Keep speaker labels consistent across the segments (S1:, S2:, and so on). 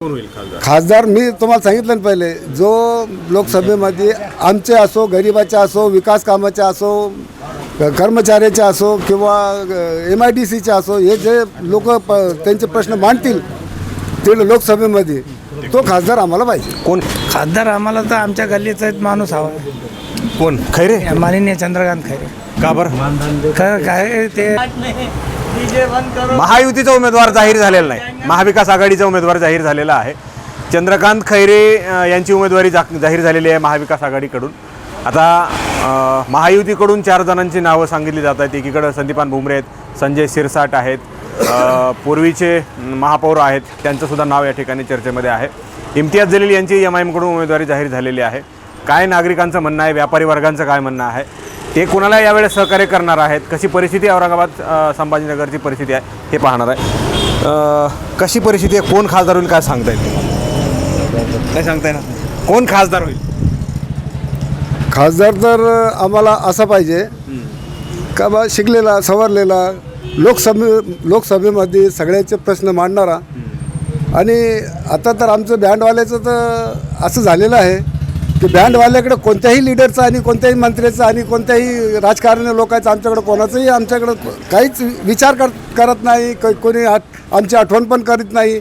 S1: कोण होईल खासदार?
S2: खासदार मी तुम्हाला सांगितलं ना पहिले जो लोकसभेमध्ये आमचे असो गरिबाचे असो विकास कामाचे असो क- कर्मचाऱ्याचे असो किंवा एम आय डी सीचे असो हे जे लोक त्यांचे प्रश्न मांडतील ते लोकसभेमध्ये तो खासदार आम्हाला पाहिजे.
S1: कोण?
S3: खासदार आम्हाला तर आमच्या गल्लीचा एक माणूस हवा.
S1: कोण? खैरे?
S3: माननीय चंद्रकांत खैरे.
S1: का बरं?
S3: खरं काय ते
S1: महायुतीचा उमेदवार जाहीर झालेला नाही. महाविकास आघाडीचा उमेदवार जाहीर झालेला आहे. चंद्रकांत खैरे यांची उमेदवारी जा जाहीर झालेली आहे महाविकास आघाडीकडून. आता महायुतीकडून चार जणांची नावं सांगितली जात आहेत. एकीकडं संदीपान भुमरे आहेत संजय सिरसाट आहेत पूर्वीचे महापौर आहेत. त्यांचंसुद्धा नाव या ठिकाणी चर्चेमध्ये आहे. इम्तियाज जलील यांची एम आय एमकडून उमेदवारी जाहीर झालेली आहे. काय नागरिकांचं म्हणणं आहे? व्यापारी वर्गांचं काय म्हणणं आहे? ते कुणाला यावेळेस सहकार्य करणार आहेत? कशी परिस्थिती औरंगाबाद संभाजीनगरची परिस्थिती आहे? हे पाहणार आहे. कशी परिस्थिती आहे? कोण खासदार होईल काय सांगता येईल काय सांगताय ना? कोण खासदार होईल?
S2: खासदार तर आम्हाला असा पाहिजे का बा शिकलेला सवरलेला लोकसभे लोकसभेमध्ये सगळ्याचे प्रश्न मांडणारा. आणि आता तर आमचं बँडवाल्याचं तर असं झालेलं आहे. की बँडवाल्याकडे कोणत्याही लिडरचं आणि कोणत्याही मंत्र्याचं आणि कोणत्याही राजकारणी लोकांचं आमच्याकडं कोणाचंही आमच्याकडं काहीच विचार कर करत नाही. क- कोणी आठ आमची आठवण पण करीत नाही.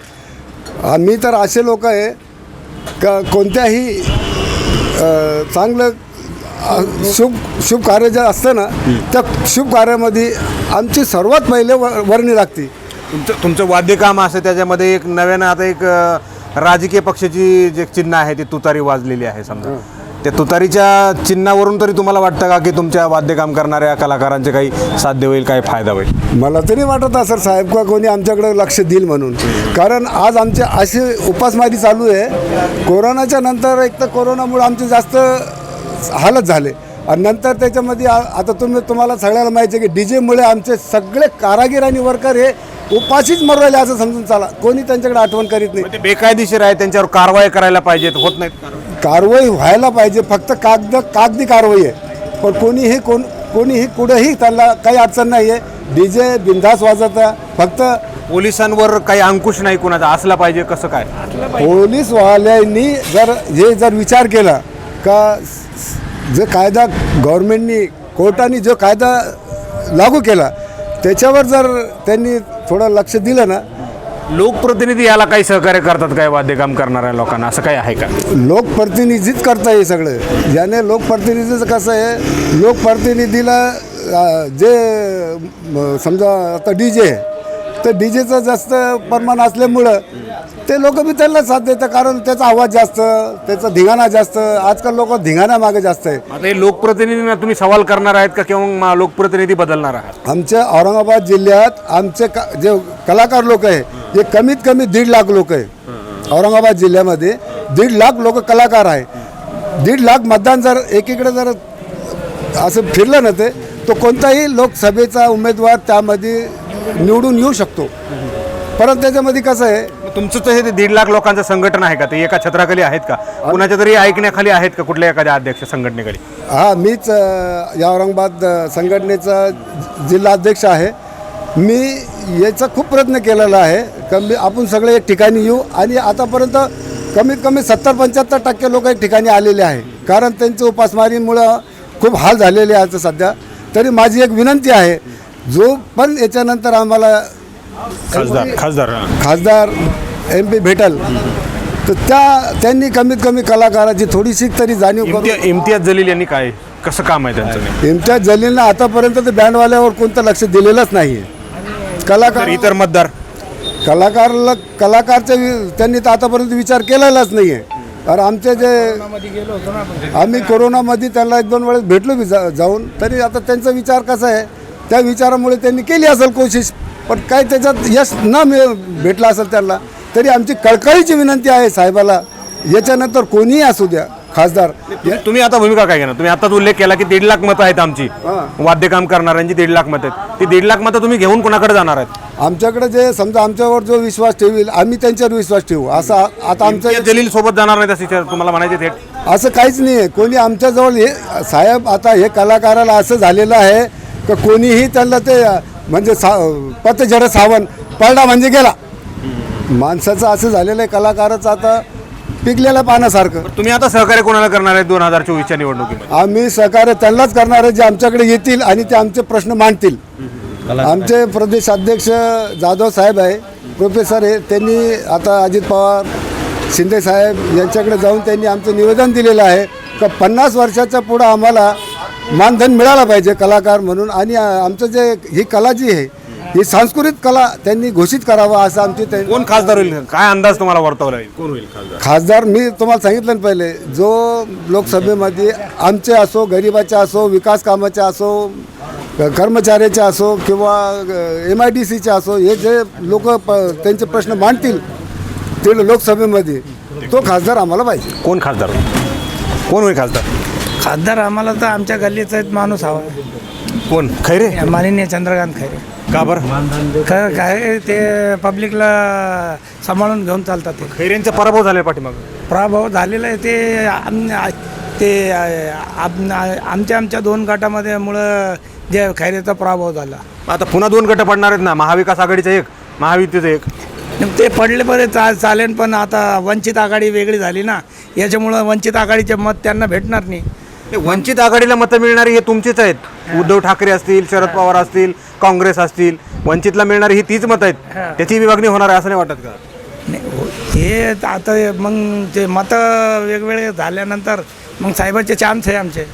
S2: आम्ही तर असे लोक आहे का कोणत्याही चांगलं शुभ शुभ कार्य जे असतं ना त्या शुभ कार्यामध्ये आमची सर्वात पहिले व वर्णी लागते.
S1: तुमचं तुमचं वाद्यकाम असं त्याच्यामध्ये एक नव्यानं आता एक राजकीय पक्षाची जे चिन्ह आहे ती तुतारी वाजलेली आहे समजा. त्या तुतारीच्या चिन्हावरून तरी तुम्हाला वाटतं का की तुमच्या वाद्यकाम करणाऱ्या कलाकारांचे काही साध्य होईल काही फायदा होईल?
S2: मला तरी वाटत असेल साहेब का कोणी आमच्याकडे लक्ष देईल म्हणून. कारण आज आमचे अशी उपासमारी चालू आहे. कोरोनाच्या नंतर एक तर कोरोनामुळे आमचे जास्त हालत झाले. आणि नंतर त्याच्यामध्ये आता तुम्ही तुम्हाला सगळ्याला माहिती आहे की डी जेमुळे आमचे सगळे कारागीर आणि वर्कर हे उपाशीच मरू राहिले असं समजून चाला कोणी त्यांच्याकडे आठवण करीत नाही
S1: ते बेकायदेशीर आहे त्यांच्यावर कारवाई करायला पाहिजेत होत नाहीत कारवाई.
S2: कारवाई व्हायला पाहिजे फक्त कागद कागदी कारवाई आहे पण कोणीही कोण कोणीही कुठेही त्यांना काही अडचण नाही आहे डी जे बिंदास वाजत आहे. फक्त
S1: पोलिसांवर काही अंकुश नाही कुणाचा असला पाहिजे कसं काय
S2: पोलीसवाल्यांनी जर हे जर विचार केला का स- जे कायदा गव्हर्नमेंटनी कोर्टाने जो कायदा लागू केला त्याच्यावर जर त्यांनी थोडं लक्ष दिलं ना
S1: लोकप्रतिनिधी याला काही सहकार्य करतात काय वाद्यकाम करणाऱ्या लोकांना? असं काही आहे का?
S2: लोकप्रतिनिधीच करता हे सगळं. ज्याने लोकप्रतिनिधीचं कसं आहे लोकप्रतिनिधीला अं, जे म, समजा आता डी जे तर डी जेचं जास्त प्रमाण असल्यामुळं ते लोक बी त्यांना साथ देतात कारण त्याचा आवाज जास्त त्याचा धिंगाणा जास्त. आजकाल लोक धिंगाणा मागे जास्त आहे.
S1: आता हे लोकप्रतिनिधींना तुम्ही सवाल करणार आहेत का किंवा मा- लोकप्रतिनिधी बदलणार आहात?
S2: आमच्या औरंगाबाद जिल्ह्यात आमचे का जे कलाकार लोक आहे हे कमीत कमी दीड लाख लोक आहे. औरंगाबाद जिल्ह्यामध्ये दीड लाख लोक कलाकार आहे. दीड लाख मतदान जर एकीकडे जर असं फिरलं ना ते तो कोणताही लोकसभेचा उमेदवार त्यामध्ये निवडून येऊ शकतो. परंतु त्याच्यामध्ये कसं आहे
S1: तुमचं तर हे ते दीड लाख लोकांचं संघटन आहे का? ते एका छत्राखाली आहेत का? कुणाच्या तरी ऐकण्याखाली आहेत का कुठल्या एखाद्या अध्यक्ष संघटनेखाली?
S2: हा मीच अ, या औरंगाबाद अ, संघटनेचा जिल्हा अध्यक्ष आहे. मी याचा खूप प्रयत्न केलेला आहे. कमी आपण सगळे एक ठिकाणी येऊ आणि आतापर्यंत कमीत कमी सत्तर पंच्याहत्तर टक्के लोक एक ठिकाणी आलेले आहे. कारण त्यांच्या उपासमारीमुळं खूप हाल झालेले आहेत सध्या. तरी माझी एक विनंती आहे जो पण याच्यानंतर आम्हाला
S1: खासदार खासदार
S2: खासदार एम पी भेटल तर त्या त्यांनी कमीत कमी कलाकाराची थोडीशी तरी जाणीव करून
S1: इम्तिया इम्तियाज जलील यांनी काय कसं काम आहे त्यांचं?
S2: इम्तियाज जलीलनं आतापर्यंत ते बँडवाल्यावर कोणतं लक्ष दिलेलंच नाही कलाकार
S1: तर इतर मतदार?
S2: कलाकारला कलाकारचे वि- त्यांनी तर आतापर्यंत विचार केलेलाच नाही आहे कारण आमचे जे आम्ही कोरोनामध्ये त्यांना एक दोन वेळेस भेटलो बी जा जाऊन तरी आता त्यांचा विचार कसा आहे? त्या विचारामुळे त्यांनी केली असेल कोशिश. पण काय त्याच्यात यश न मिळ भेटलं असेल त्यांना तरी आमची कळकळीची विनंती आहे साहेबाला. याच्यानंतर कोणीही असू द्या खासदार.
S1: तुम्ही- तुम्ही आता भूमिका काय घेणार? तुम्ही आताच उल्लेख केला की दीड लाख मतं आहेत आमची. वाद्यकाम करणाऱ्यांची दीड लाख मतं आहेत. ती दीड लाख मतं तुम्ही घेऊन कोणाकडे जाणार आहेत?
S2: आमच्याकडे जे समजा आमच्यावर जो विश्वास ठेवील आम्ही त्यांच्यावर विश्वास ठेवू. असा आता आमचं
S1: इम्तियाज जलील सोबत जाणार नाही असं तुम्हाला म्हणायचे थेट.
S2: असं काहीच नाही आहे कोणी आमच्याजवळ हे साहेब आता हे कलाकाराला असं झालेलं आहे की कोणीही त्यांना ते म्हणजे सा पतझड सावण पडला म्हणजे गेला. माणसाचं असं झालेलं आहे कलाकाराचं आता पिकलेल्या पाण्यासारखं
S1: तुम्ही आता सहकार्य कोणाला करणार आहे दोन हजार चोवीसच्या निवडणुकीमध्ये?
S2: आम्ही सहकार्य त्यांनाच करणार आहे जे आमच्याकडे येतील आणि ते आमचे प्रश्न मांडतील. आमचे प्रदेश अध्यक्ष जाधव साहेब आहे प्रोफेसर आहे त्यांनी आता अजित पवार शिंदे साहेब यांच्याकडे जाऊन त्यांनी आमचं निवेदन दिलेलं आहे का पन्नास वर्षाच्या पुढं आम्हाला मानधन मिळालं पाहिजे कलाकार म्हणून. आणि आमचं जे ही कला जी आहे ही सांस्कृतिक कला त्यांनी घोषित करावं असं आमची
S1: कोण खासदार होईल? काय अंदाज तुम्हाला वर्तवला येईल कोण होईल खासदार?
S2: खासदार मी तुम्हाला सांगितलं ना पहिले जो लोकसभेमध्ये आमचे असो गरिबाचे असो विकास कामाचे असो कर्मचाऱ्याचे असो किंवा एम आय डी सीचे असो हे जे लोक त्यांचे प्रश्न मांडतील ते लोकसभेमध्ये तो खासदार आम्हाला पाहिजे.
S1: कोण खासदार कोण होईल खासदार?
S3: खासदार आम्हाला तर आमच्या गल्लीचा एक माणूस हवा.
S1: कोण? खैरे?
S3: माननीय चंद्रकांत खैरे.
S1: का बरं?
S3: खरं काय ते पब्लिकला सांभाळून घेऊन चालतात ते.
S1: खैरेंचा पराभव झाला पाठीमाग.
S3: पराभव झालेला आहे ते आम- आ- ते आ- आम- आमच्या आमच्या दोन गटामध्ये मुळं जे खैरेचा पराभव झाला.
S1: आता पुन्हा दोन गट पडणार आहेत ना? महाविकास आघाडीचा एक महायुतीचं एक.
S3: ते पडले बरे चा चालेल पण आता वंचित आघाडी वेगळी झाली ना. याच्यामुळं वंचित आघाडीचे मत त्यांना भेटणार नाही.
S1: वंचित आघाडीला मतं मिळणारी हे तुमचेच आहेत. उद्धव ठाकरे असतील शरद पवार असतील काँग्रेस असतील वंचितला मिळणारी ही तीच मतं आहेत. त्याची विभागणी होणार आहे असं नाही वाटत का?
S3: हो- हे आता मग ते मतं वेगवेगळे झाल्यानंतर मग साहेबाचे चान्स आहे आमचे.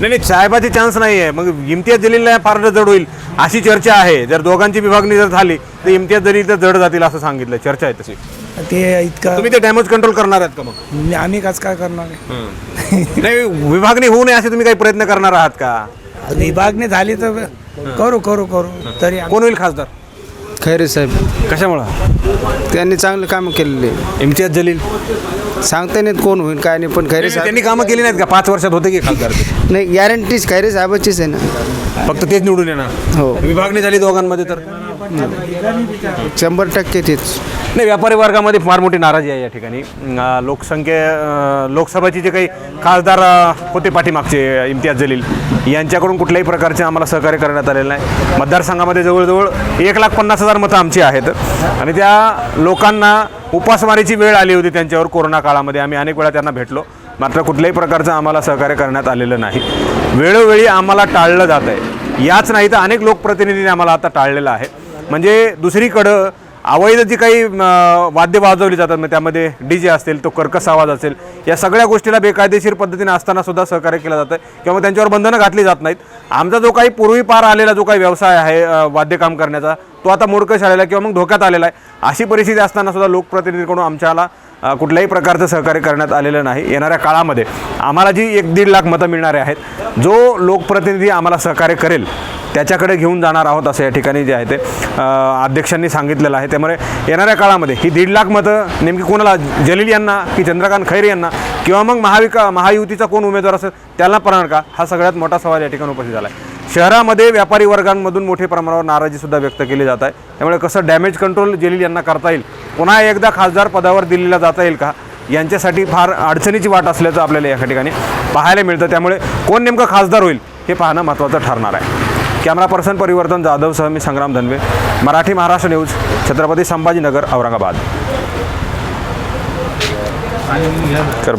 S1: नाही नाही साहेबाची चान्स नाही आहे. मग इम्तियाज जलीलला फार जड होईल अशी चर्चा आहे. जर दोघांची विभागणी जर झाली तर इम्तियाज जलील तर जड जातील असं सांगितलं. चर्चा आहे तशी.
S3: ते इतकं
S1: तुम्ही ते डॅमेज कंट्रोल करणार आहेत का मग?
S3: आम्ही कसं काय करणार आहे?
S1: नाही विभागणी होऊ नये असे तुम्ही काही प्रयत्न करणार आहात का?
S3: विभागणी झाली तर करू करू करू. तरी आम्ही-
S1: कोण होईल खासदार?
S4: खैरे साहेब.
S1: कशामुळं?
S4: त्यांनी चांगले कामं केलेले
S1: इम्तियाज जलील.
S4: सांगता नाहीत कोण होईल काय नाही पण खैरे साहेब
S1: त्यांनी कामं केली नाहीत का? पाच वर्षात होते की खासदार ते?
S4: नाही गॅरंटीच खैरे साहेबाचीच आहे ना.
S1: फक्त तेच निवडून येणार.
S4: हो.
S1: विभागणी झाली दोघांमध्ये तर?
S4: शंभर टक्के तेच.
S1: नाही व्यापारी वर्गामध्ये फार मोठी नाराजी आहे या ठिकाणी. अं, लोकसंख्ये अं, लोकसभेचे जे काही खासदार अं, होते पाठीमागचे इम्तियाज जलील यांच्याकडून कुठल्याही प्रकारचे आम्हाला सहकार्य करण्यात आलेलं नाही. मतदारसंघामध्ये जवळजवळ एक लाख पन्नास हजार मतं आमची आहेत. आणि त्या लोकांना उपासमारीची वेळ आली होती त्यांच्यावर कोरोना काळामध्ये. आम्ही अनेक वेळा त्यांना भेटलो. मात्र कुठल्याही प्रकारचं आम्हाला सहकार्य करण्यात आलेलं नाही. वेळोवेळी आम्हाला टाळलं जात आहे. याच नाही तर अनेक लोकप्रतिनिधींनी आम्हाला आता टाळलेलं आहे. म्हणजे दुसरीकडं अवैध जी काही वाद्य वाजवली जातात मग त्यामध्ये डी जे असतील तो कर्कस आवाज असेल या सगळ्या गोष्टीला बेकायदेशीर पद्धतीने असताना सुद्धा सहकार्य केलं जातं. किंवा त्यांच्यावर बंधनं घातली जात नाहीत. आमचा जो काही पूर्वी पार आलेला जो काही व्यवसाय आहे वाद्यकाम करण्याचा तो आता मोडकश आलेला आहे किंवा मग धोक्यात आलेला आहे. अशी परिस्थिती असताना सुद्धा लोकप्रतिनिधीकडून आमच्याला कुठल्याही प्रकारचं सहकार्य करण्यात आलेलं नाही. येणाऱ्या काळामध्ये आम्हाला जी एक दीड लाख मतं मिळणारे आहेत जो लोकप्रतिनिधी आम्हाला सहकार्य करेल त्याच्याकडे घेऊन जाणार आहोत असं या ठिकाणी जे आहे ते अध्यक्षांनी सांगितलेलं आहे. त्यामुळे येणाऱ्या काळामध्ये ही दीड लाख मतं नेमकी कोणाला जलील यांना की चंद्रकांत खैरे यांना किंवा मग महाविका महायुतीचा कोण उमेदवार असेल त्याला पडणार का? हा सगळ्यात मोठा सवाल या ठिकाणी उपस्थित झाला आहे शहरामध्ये व्यापारी वर्गांमधून मोठ्या प्रमाणावर नाराजीसुद्धा व्यक्त केली जात आहे. त्यामुळे कसं डॅमेज कंट्रोल जलील यांना करता येईल? पुन्हा एकदा खासदार पदावर दिल्लीला जाता येईल का? यांच्यासाठी फार अडचणीची वाट असल्याचं आपल्याला या ठिकाणी पाहायला मिळतं. त्यामुळे कोण नेमकं खासदार होईल हे पाहणं महत्त्वाचं ठरणार आहे. कॅमेरा पर्सन परिवर्तन जाधवसह मी संग्राम धनवे. मराठी महाराष्ट्र न्यूज छत्रपती संभाजीनगर औरंगाबाद. कर